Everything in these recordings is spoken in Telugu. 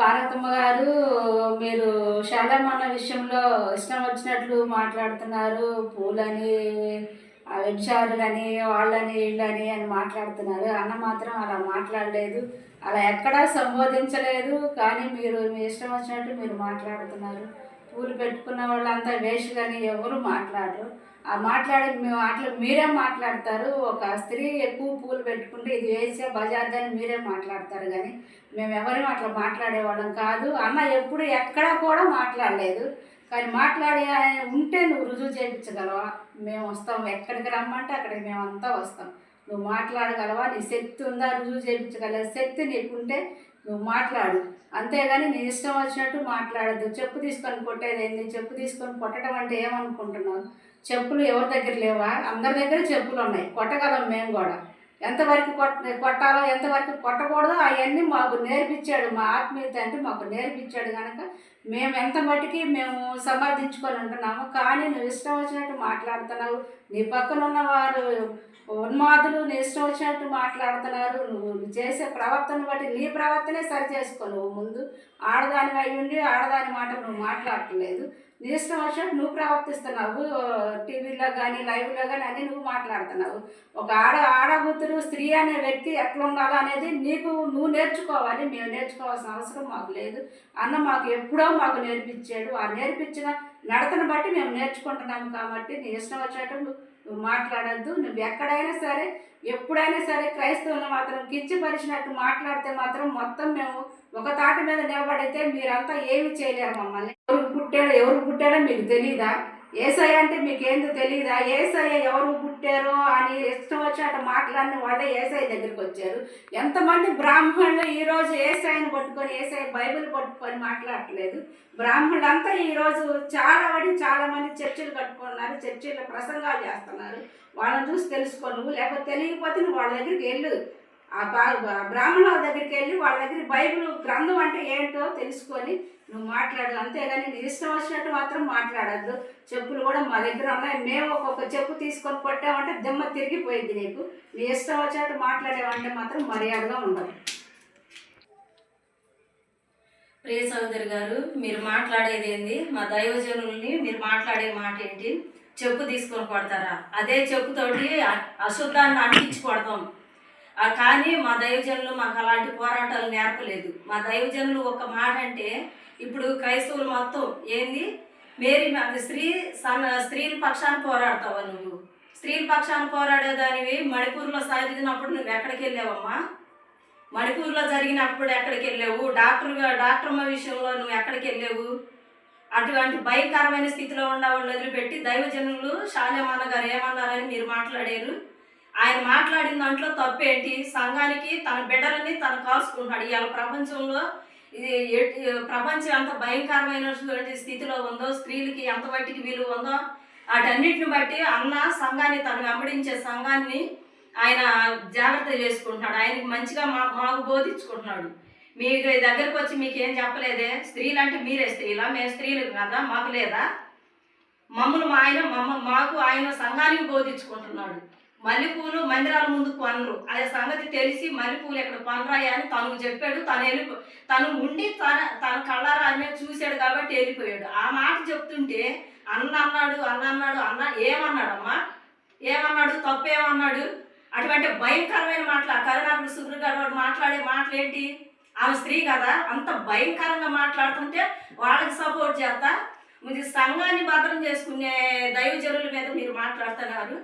పార్వతమ్మ గారు మీరు శారదమ్మన్న విషయంలో ఇష్టం వచ్చినట్లు మాట్లాడుతున్నారు. పూలని ఆ వెబ్సారులని వాళ్ళని వీళ్ళని అని మాట్లాడుతున్నారు. అన్న మాత్రం అలా మాట్లాడలేదు. అలా ఎక్కడా సంబోధించలేదు. కానీ మీరు మీ ఇష్టం వచ్చినట్టు మీరు మాట్లాడుతున్నారు. పూలు పెట్టుకున్న వాళ్ళంతా వేస్ట్ కానీ ఎవరు మాట్లాడరు. మాట్లాడే మీ మాటలు మీరే మాట్లాడతారు. ఒక స్త్రీ ఎక్కువ పూలు పెట్టుకుంటే ఇది వేసే బజార్దని మీరే మాట్లాడతారు కానీ మేము ఎవరు అట్లా మాట్లాడేవాళ్ళం కాదు. అన్న ఎప్పుడు ఎక్కడా కూడా మాట్లాడలేదు. కానీ మాట్లాడే ఉంటే నువ్వు రుజువు చేయించగలవా? మేము వస్తాం. ఎక్కడికి రమ్మంటే అక్కడికి మేమంతా వస్తాం. నువ్వు మాట్లాడగలవా? నీ శక్తి ఉందా? రుజువు చేయించగల శక్తి నీకుంటే నువ్వు మాట్లాడు. అంతేగాని నీ ఇష్టం వచ్చినట్టు మాట్లాడద్దు. చెప్పు తీసుకొని కొట్టేది ఏంది? చెప్పు తీసుకొని కొట్టడం అంటే ఏమనుకుంటున్నావు? చెప్పులు ఎవరి దగ్గర లేవా? అందరి దగ్గర చెప్పులు ఉన్నాయి. కొట్టగలం మేము కూడా. ఎంతవరకు కొట్ట కొట్టాలో ఎంతవరకు కొట్టకూడదో అవన్నీ మాకు నేర్పించాడు మా ఆత్మీయత అంటే మాకు నేర్పించాడు కనుక మేము ఎంత మటుకి మేము సమర్థించుకొని ఉంటున్నాము. కానీ నువ్వు ఇష్టం వచ్చినట్టు మాట్లాడుతున్నావు. నీ పక్కన ఉన్నవారు ఉన్మాదులు నీ ఇష్టం వచ్చినట్టు మాట్లాడుతున్నారు. నువ్వు చేసే ప్రవర్తన బట్టి నీ ప్రవర్తనే సరి చేసుకో నువ్వు ముందు ఆడదాని అయ్యుండి ఆడదాని మాట నువ్వు మాట్లాడట్లేదు. లేదు ఇష్టం వచ్చినట్టు నువ్వు ప్రవర్తిస్తున్నావు. టీవీలో కానీ లైవ్లో కానీ అన్నీ నువ్వు మాట్లాడుతున్నావు. ఒక ఆడ ఆడబుద్ధుడు స్త్రీ అనే వ్యక్తి ఎట్లా ఉండాలో అనేది నీకు నువ్వు నేర్చుకోవాలి. మేము నేర్చుకోవాల్సిన అవసరం మాకు లేదు. అన్న మాకు ఎప్పుడో మాకు నేర్పించాడు. ఆ నేర్పించిన నడతను బట్టి మేము నేర్చుకుంటున్నాము కాబట్టి నీ ఇష్టం వచ్చినట్టు నువ్వు నువ్వు మాట్లాడద్దు. నువ్వు ఎక్కడైనా సరే ఎప్పుడైనా సరే క్రైస్తవులను మాత్రం కించపరిచినట్టు మాట్లాడితే మాత్రం మొత్తం మేము ఒక తాటి మీద నిలబడితే మీరంతా ఏమి చేయలేరు మమ్మల్ని. పుట్టాడో ఎవరు పుట్టాడో మీకు తెలియదా ఏసఐ అంటే మీకేందో తెలియదా ఏసఐ ఎవరు పుట్టారో అని ఇష్టం వచ్చినట్టు మాట్లాడిన వాళ్ళే ఏసఐ దగ్గరికి వచ్చారు. ఎంతమంది బ్రాహ్మణులు ఈరోజు ఏసఐని పట్టుకొని ఏసఐ బైబిల్ పట్టుకొని మాట్లాడట్లేదు. బ్రాహ్మణులంతా ఈరోజు చాలా వాడి చాలామంది చర్చలు చర్చిలు కట్టుకున్నారు చర్చిల్లో ప్రసంగాలు చేస్తున్నారు. వాళ్ళని చూసి తెలుసుకో నువ్వు లేకపోతే తెలియకపోతే నువ్వు వాళ్ళ దగ్గరికి వెళ్ళు. ఆ బ్రాహ్మణుల దగ్గరికి వెళ్ళి వాళ్ళ దగ్గర బైబిల్ గ్రంథం అంటే ఏంటో తెలుసుకొని నువ్వు మాట్లాడు. అంతేగాని నీ ఇష్టం వచ్చినట్టు మాత్రం మాట్లాడద్దు. చెప్పులు కూడా మా దగ్గర ఉన్నాయి. మేము ఒక్కొక్క చెప్పు తీసుకొని కొట్టామంటే దిమ్మ తిరిగిపోయింది నీకు. నీ ఇష్టం వచ్చినట్టు మాట్లాడేవంటే మాత్రం మర్యాదగా ఉండదు. ప్రియ సోదరి గారు మీరు మాట్లాడేది ఏంది? మా దైవజనుల్ని మీరు మాట్లాడే మాట ఏంటి? చెప్పు తీసుకొని కొడతారా? అదే చెప్పుతోటి అశుద్ధాన్ని అంటించి కొడతాం. కానీ మా దైవజనులు మాకు అలాంటి పోరాటాలు నేర్పలేదు. మా దైవజనులు ఒక మాట అంటే ఇప్పుడు క్రైస్తవులు మొత్తం ఏంది? మేరీ స్త్రీ సన స్త్రీల పక్షాన పోరాడతావా నువ్వు? స్త్రీల పక్షాన పోరాడేదానివి మణిపూర్లో సాధించినప్పుడు నువ్వు ఎక్కడికి వెళ్ళావమ్మా? మణిపూర్లో జరిగినప్పుడు ఎక్కడికి వెళ్ళావు? డాక్టర్గా డాక్టర్మ విషయంలో నువ్వు ఎక్కడికి వెళ్ళావు? అటువంటి భయంకరమైన స్థితిలో ఉన్న వాళ్ళని వదిలిపెట్టి దైవజనులు శాలేమన్న గారు ఏమన్నారని మీరు మాట్లాడారు. ఆయన మాట్లాడిన దాంట్లో తప్పేంటి? సంఘానికి తన బిడ్డలని తను కాల్చుకుంటున్నాడు. ఇవాళ ప్రపంచంలో ఇది ప్రపంచం ఎంత భయంకరమైనటువంటి స్థితిలో ఉందో స్త్రీలకి ఎంత బట్టికి విలువ ఉందో వాటన్నిటిని బట్టి అన్న సంఘాన్ని తను వెంబడించే సంఘాన్ని ఆయన జాగ్రత్త చేసుకుంటున్నాడు. ఆయనకి మంచిగా మా మాకు బోధించుకుంటున్నాడు. మీకు దగ్గరకు వచ్చి మీకు ఏం చెప్పలేదే? స్త్రీలు అంటే మీరే స్త్రీలా? మేము స్త్రీలు కదా? మాకు లేదా? మమ్మల్ని మా ఆయన మమ్మ మాకు ఆయన సంఘానికి బోధించుకుంటున్నాడు. మల్లెపూలు మందిరాల ముందు కొనరు. అదే సంగతి తెలిసి మల్లెపూలు ఇక్కడ కొనరాయా అని తను చెప్పాడు. తను వెళ్ళి తను ఉండి తన తన కళ్ళారా ఆయన చూశాడు కాబట్టి వెళ్ళిపోయాడు. ఆ మాట చెప్తుంటే అన్న అన్నాడు అన్న అన్నాడు అన్న ఏమన్నాడమ్మా? ఏమన్నాడు? తప్పేమన్నాడు? అటువంటి భయంకరమైన మాటలు ఆ కరుణాకుడు సుగ్రగాడు మాట్లాడే మాటలు ఏంటి ఆమె స్త్రీ కదా అంత భయంకరంగా మాట్లాడుతుంటే వాళ్ళకి సపోర్ట్ చేస్తా? ఇది సంఘాన్ని భద్రం చేసుకునే దైవజనుల మీద మీరు మాట్లాడుతున్నారు.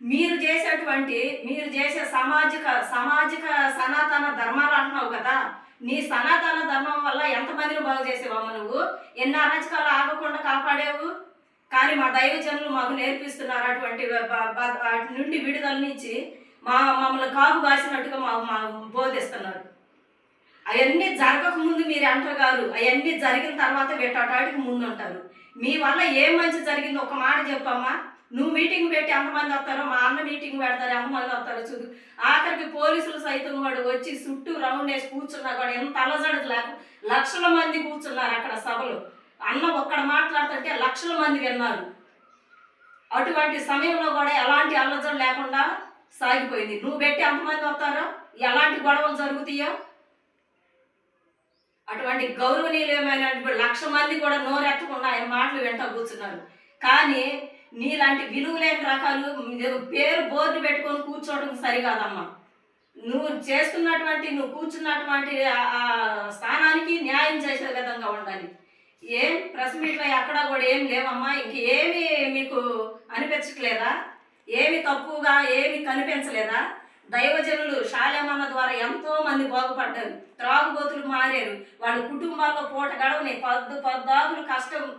మీరు చేసేటువంటి మీరు చేసే సామాజిక సామాజిక సనాతన ధర్మాలు అంటున్నావు కదా నీ సనాతన ధర్మం వల్ల ఎంతమందిని బాగు చేసేవమ్మ నువ్వు? ఎన్ని అరాచకాలు ఆగకుండా కాపాడేవు? కానీ మా దైవజనులు మాకు నేర్పిస్తున్నారు అటువంటి వాటి నుండి విడుదలనిచ్చి మా మమ్మల్ని కాపు కాసినట్టుగా మా మా బోధిస్తున్నారు. అవన్నీ జరగక ముందు మీరు అంటారు కాదు అవన్నీ జరిగిన తర్వాత వీటాటికి ముందు ఉంటారు. మీ వల్ల ఏం మంచి జరిగిందో ఒక మాట చెప్పమ్మా. నువ్వు మీటింగ్ పెట్టి ఎంతమంది వస్తారో మా అన్న మీటింగ్ పెడతారు ఎంతమంది వస్తారో చూడు. ఆఖరికి పోలీసులు సైతం వాడు వచ్చి చుట్టూ రౌండ్ వేసి కూర్చున్నా కూడా ఎంత అలజడదు లేక. లక్షల మంది కూర్చున్నారు అక్కడ సభలో. అన్న ఒక్కడ మాట్లాడుతుంటే లక్షల మంది విన్నారు. అటువంటి సమయంలో కూడా ఎలాంటి అల్లజడు లేకుండా సాగిపోయింది. నువ్వు పెట్టి ఎంతమంది వస్తారో ఎలాంటి గొడవలు జరుగుతాయో? అటువంటి గౌరవనీయమైనటువంటి లక్ష మంది కూడా నోరెత్తకుండా ఆయన మాటలు వెంట కూర్చున్నారు. కానీ నీలాంటి విలువలేని రకాలు పేరు బోర్డు పెట్టుకొని కూర్చోవడం సరికాదమ్మా. నువ్వు చేస్తున్నటువంటి నువ్వు కూర్చున్నటువంటి ఆ- స్థానానికి న్యాయం చేసే విధంగా ఉండాలి. ఏం? ప్రెస్ మీట్లో ఎక్కడా కూడా ఏం లేవమ్మా. ఇంకేమి మీకు అనిపించట్లేదా? ఏమి తక్కువగా ఏమి కనిపించలేదా? దైవజనులు శాలేమన్న ద్వారా ఎంతో మంది బాగుపడ్డారు. త్రాగుబోతులు మారారు. వాళ్ళ కుటుంబాల్లో పూట గడవని పద్దు పద్దాగులు కష్టం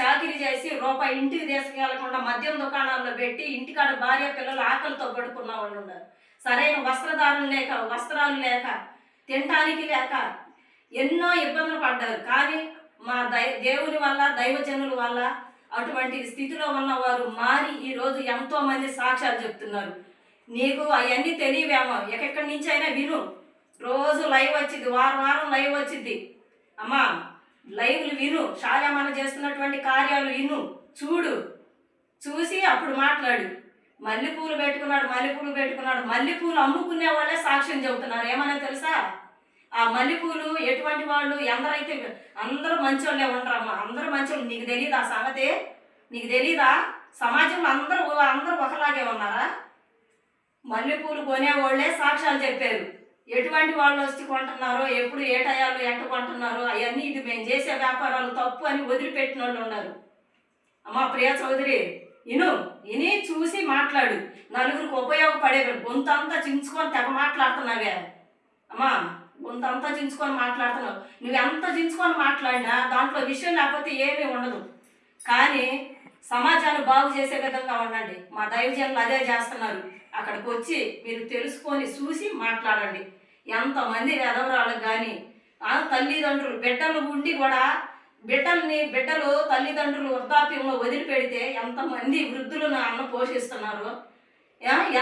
చాకిరీ చేసి రూపాయి ఇంటికి తీసుకెళ్ళకుండా మద్యం దుకాణాల్లో పెట్టి ఇంటికాడ భార్య పిల్లలు ఆకలితో పడుకున్న వాళ్ళు ఉన్నారు. సరైన వస్త్రధారణ లేక వస్త్రాలు లేక తినటానికి లేక ఎన్నో ఇబ్బందులు పడ్డారు. కానీ మా దై దేవుని వల్ల దైవజనుల వల్ల అటువంటి స్థితిలో ఉన్నవారు మారి ఈరోజు ఎంతోమంది సాక్ష్యాలు చెప్తున్నారు. నీకు అవన్నీ తెలియవేమో. ఎక్కడి నుంచి అయినా విను. రోజు లైవ్ వచ్చింది వారం వారం లైవ్ వచ్చింది. అమ్మా లైవ్లు విను. షాజామాన చేస్తున్నటువంటి కార్యాలు విను. చూడు. చూసి అప్పుడు మాట్లాడు. మల్లెపూలు పెట్టుకున్నాడు మల్లెపూలు పెట్టుకున్నాడు. మల్లెపూలు అమ్ముకునే వాళ్ళే సాక్ష్యం చెబుతున్నారు. ఏమన్నా తెలుసా? ఆ మల్లెపూలు ఎటువంటి వాళ్ళు? ఎందరైతే అందరూ మంచోళ్ళే ఉండరమ్మా అందరూ మంచోళ్ళు. నీకు తెలియదా ఆ సంగతి? నీకు తెలీదా? సమాజంలో అందరూ అందరూ ఒకలాగే ఉన్నారా? మల్లెపూలు కొనేవాళ్ళే సాక్ష్యాలు చెప్పారు. ఎటువంటి వాళ్ళు వచ్చి కొంటున్నారో ఎప్పుడు ఏ టయాలు ఎంత కొంటున్నారో అవన్నీ ఇది మేము చేసే వ్యాపారాలు తప్పు అని వదిలిపెట్టిన వాళ్ళు ఉన్నారు. అమ్మా ప్రియా చౌదరి ఇను ఇని చూసి మాట్లాడు. నలుగురికి ఉపయోగపడే గొంతంతా చించుకొని తెగ మాట్లాడుతున్నావే. అమ్మా గొంతంతా చించుకొని మాట్లాడుతున్నావు. నువ్వు ఎంత చించుకొని మాట్లాడినా దాంట్లో విషయం లేకపోతే ఏమీ ఉండదు. కానీ సమాజాన్ని బాగు చేసే విధంగా ఉండండి. మా దైవజనులు అదే చేస్తున్నారు. అక్కడికి వచ్చి మీరు తెలుసుకొని చూసి మాట్లాడండి. ఎంతమంది ఎదవరాళ్ళకి కానీ తల్లిదండ్రులు బిడ్డలు ఉండి కూడా బిడ్డల్ని బిడ్డలు తల్లిదండ్రులు వృద్ధాప్యంలో వదిలిపెడితే ఎంతమంది వృద్ధులను అన్న పోషిస్తున్నారు?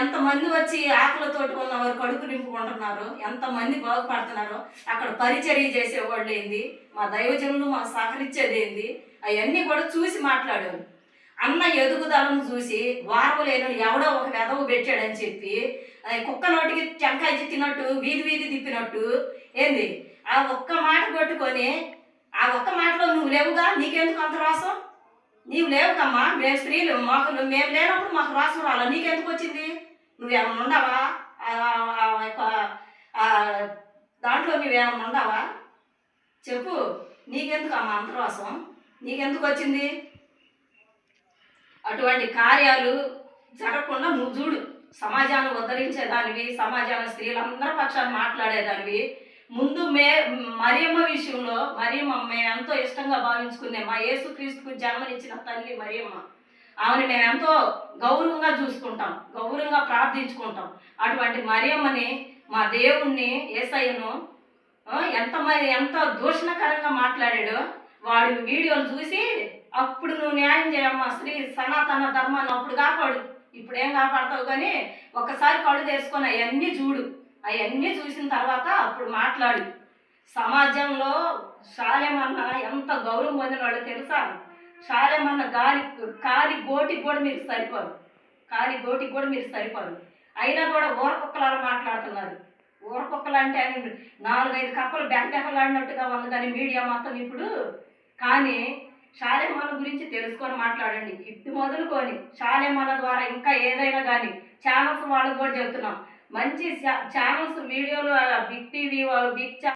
ఎంతమంది వచ్చి ఆకలితోటి ఉన్నవారు కడుపు నింపుకుంటున్నారు? ఎంతమంది బాగుపడుతున్నారు? అక్కడ పరిచర్య చేసేవాళ్ళు ఏంది? మా దైవజనులు మాకు సహకరించేది ఏంది? అవన్నీ కూడా చూసి మాట్లాడారు. అన్న ఎదుగుదలను చూసి వారము లేని ఎవడో ఒక వెదవు పెట్టాడని చెప్పి కుక్క నోటికి టెంకాయ తిన్నట్టు వీధి వీధి తిప్పినట్టు ఏంది? ఆ ఒక్క మాట పట్టుకొని ఆ ఒక్క మాటలో నువ్వు లేవుగా? నీకెందుకు అంత రాసం? నీవు లేవుకమ్మా మేము స్త్రీలు మాకు మేము లేనప్పుడు మాకు రాసం రాలా? నీకెందుకు వచ్చింది? నువ్వేమన్నా ఉండవా ఆ- యొక్క దాంట్లో నువ్వేమన్నా ఉండవా చెప్పు. నీకెందుకు అమ్మా అంతరాసం నీకెందుకు వచ్చింది? అటువంటి కార్యాలు జరగకుండా నువ్వు చూడు సమాజాన్ని ఉద్ధరించేదానివి సమాజాన్ని స్త్రీలందరి పక్షాన్ని మాట్లాడేదానివి. ముందు మే మరియమ్మ విషయంలో మరియమ్మ మేము ఎంతో ఇష్టంగా భావించుకునే మా యేసుక్రీస్తుకు జన్మనిచ్చిన తల్లి మరియమ్మ. ఆమెను మేము ఎంతో గౌరవంగా చూసుకుంటాం గౌరవంగా ప్రార్థించుకుంటాం. అటువంటి మరియమ్మని మా దేవుణ్ణి ఏసయ్యను ఎంత ఎంత దూషణకరంగా మాట్లాడాడో వాడి వీడియోలు చూసి అప్పుడు నువ్వు న్యాయం చేయమ్మా. స్త్రీ సనాతన ధర్మాన్ని అప్పుడు కాపాడు. ఇప్పుడు ఏం కాపాడతావు కానీ ఒక్కసారి కళ్ళు తెరుచుకొని అవన్నీ చూడు. అవన్నీ చూసిన తర్వాత అప్పుడు మాట్లాడు. సమాజంలో శాలేమన్న ఎంత గౌరవం పొందిన వాళ్ళు తెలుసా? శాలేమన్న గాలి కాలి గోటికి కూడా మీరు సరిపోరు. కాలి గోటికి కూడా మీరు సరిపోరు. అయినా కూడా ఊరకుక్కలాగా మాట్లాడుతున్నారు. ఊరకొక్కలు అంటే ఆయన నాలుగైదు కప్పలు బెక్కబెక్కలాడినట్టుగా ఉంది కానీ మీడియా మొత్తం ఇప్పుడు. కానీ శాలేమల గురించి తెలుసుకొని మాట్లాడండి. ఇప్పుడు మొదలుకొని శాలేమల ద్వారా ఇంకా ఏదైనా కానీ ఛానల్స్ వాళ్ళకు కూడా చెప్తున్నాం. మంచి ఛానల్స్ వీడియోలు బిగ్ టీవీ వాళ్ళు బిగ్